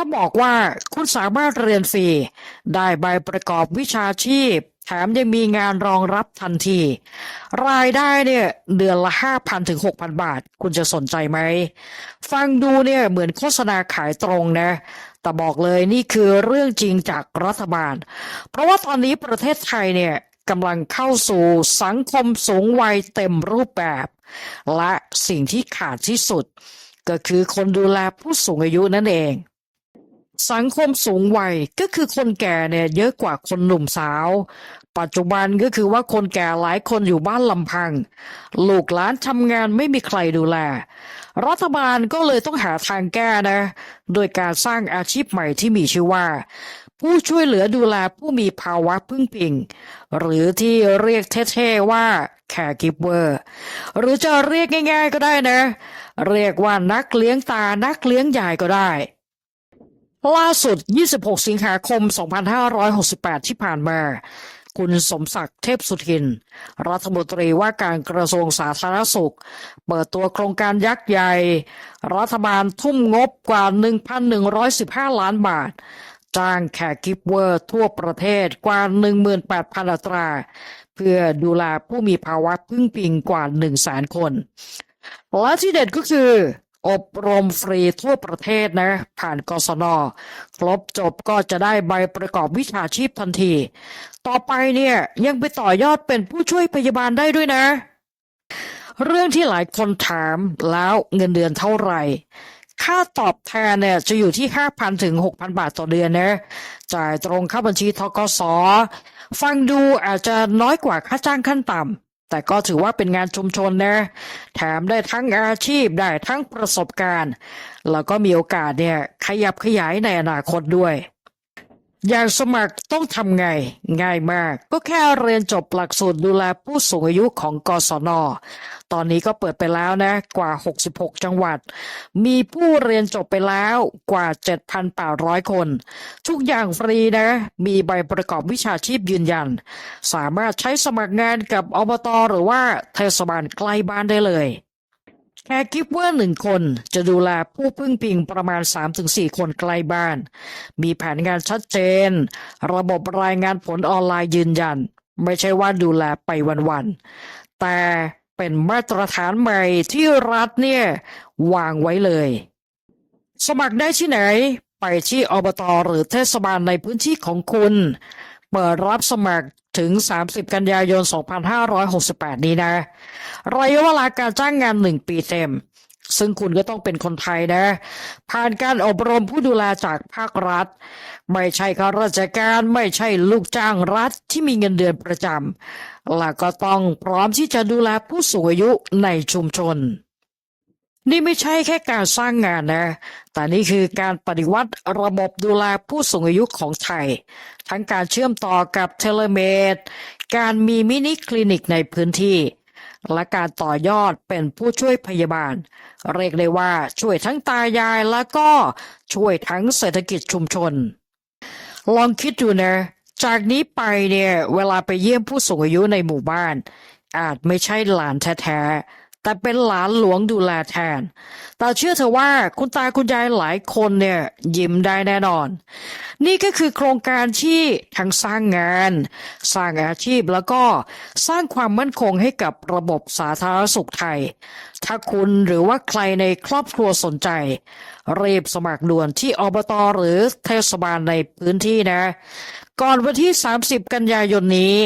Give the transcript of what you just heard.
ถ้าบอกว่าคุณสามารถเรียนฟรี ได้ใบประกอบวิชาชีพ แถมยังมีงานรองรับทันที รายได้เนี่ยเดือนละห้าพันถึงหกพันบาท คุณจะสนใจไหม ฟังดูเนี่ยเหมือนโฆษณาขายตรงนะแต่บอกเลยนี่คือเรื่องจริงจากรัฐบาล เพราะว่าตอนนี้ประเทศไทยเนี่ยกำลังเข้าสู่สังคมสูงวัยเต็มรูปแบบ และสิ่งที่ขาดที่สุด ก็คือคนดูแลผู้สูงอายุนั่นเอง สังคมสูงวัยก็คือคนแก่เนี่ยเยอะกว่าคนหนุ่มสาว ปัจจุบันก็คือว่าคนแก่หลายคนอยู่บ้านลำพัง ลูกหลานทำงานไม่มีใครดูแล รัฐบาลก็เลยต้องหาทางแก้นะ โดยการสร้างอาชีพใหม่ที่มีชื่อว่า ผู้ช่วยเหลือดูแลผู้มีภาวะพึ่งพิง หรือที่เรียกเท่ๆว่า caregiver หรือจะเรียกง่าย ๆ ก็ได้นะ เรียกว่านักเลี้ยงตานักเลี้ยงยายก็ได้ ล่าสุด 26 สิงหาคม 2568 ที่ผ่านมา คุณสมศักดิ์เทพสุทิน รัฐมนตรีว่าการกระทรวงสาธารณสุข เปิดตัวโครงการยักษ์ใหญ่ รัฐบาลทุ่มงบกว่า 1,115 ล้านบาท จ้างแขกกิฟเวอร์ทั่วประเทศกว่า 18,000 อัตรา เพื่อดูแลผู้มีภาวะพึ่งพิงกว่า 100,000คน และที่เด็ดก็คือ อบรมฟรีทั่วประเทศนะ ผ่านกศน ครบจบก็จะได้ใบประกอบวิชาชีพทันที ต่อไปเนี่ยยังไปต่อยอดเป็นผู้ช่วยพยาบาลได้ด้วยนะ เรื่องที่หลายคนถามแล้วเงินเดือนเท่าไหร่ ค่าตอบแทนเนี่ยจะอยู่ที่ 5,000 ถึง 6,000 บาทต่อเดือนนะจ่ายตรงเข้าบัญชีทกสฟังดูอาจจะน้อยกว่าค่าจ้างขั้นต่ำ แต่ก็ถือว่าเป็นงานชุมชนนะ แถมได้ทั้งอาชีพได้ทั้งประสบการณ์ แล้วก็มีโอกาสเนี่ยขยับขยายในอนาคตด้วย อยากสมัครต้องทำไง ง่ายมาก ก็แค่เรียนจบหลักสูตรดูแลผู้สูงอายุของกศน ตอนนี้ก็เปิดไปแล้วนะ กว่า 66 จังหวัด มีผู้เรียนจบไปแล้วกว่า 7,800 คน ทุกอย่างฟรีนะ มีใบประกอบวิชาชีพยืนยัน สามารถใช้สมัครงานกับอบตหรือว่าเทศบาลใกล้บ้านได้เลย แค่กิฟเวอร์หนึ่งคนจะดูแลผู้พึ่งพิงประมาณ 3-4 คนใกล้บ้าน มีแผนงานชัดเจน ระบบรายงานผลออนไลน์ยืนยัน ไม่ใช่ว่าดูแลไปวันๆ แต่เป็นมาตรฐานใหม่ที่รัฐเนี่ย วางไว้เลย สมัครได้ที่ไหน ไปที่อบตหรือเทศบาลในพื้นที่ของคุณ เปิดรับสมัครถึง 30 กันยายน 2568 นี้นะระยะเวลาการจ้างงาน 1 ปีเต็ม ซึ่งคุณก็ต้องเป็นคนไทยนะ ผ่านการอบรมผู้ดูแลจากภาครัฐ ไม่ใช่ข้าราชการไม่ใช่ลูกจ้างรัฐที่มีเงินเดือนประจำและก็ต้องพร้อมที่จะดูแลผู้สูงอายุในชุมชน นี่ไม่ใช่แค่การสร้างงานนะ แต่นี่คือการปฏิวัติระบบดูแลผู้สูงอายุของไทย ทั้งการเชื่อมต่อกับเทเลเมด การมีมินิคลินิกในพื้นที่ และการต่อยอดเป็นผู้ช่วยพยาบาล เรียกได้ว่าช่วยทั้งตายายแล้วก็ช่วยทั้งเศรษฐกิจชุมชน ลองคิดดูนะ จากนี้ไปเนี่ยเวลาไปเยี่ยมผู้สูงอายุในหมู่บ้าน อาจไม่ใช่หลานแท้ๆ แต่เป็นหลานหลวงดูแลแทน แต่เชื่อเถอว่าคุณตาคุณยายหลายคนเนี่ยยิ้มได้แน่นอน นี่ก็คือโครงการที่ทั้งสร้างงาน สร้างอาชีพแล้วก็สร้างความมั่นคงให้กับระบบสาธารณสุขไทย ถ้าคุณหรือว่าใครในครอบครัวสนใจ รีบสมัครด่วนที่อบตหรือเทศบาลในพื้นที่นะ ก่อนวันที่ 30 กันยายนนี้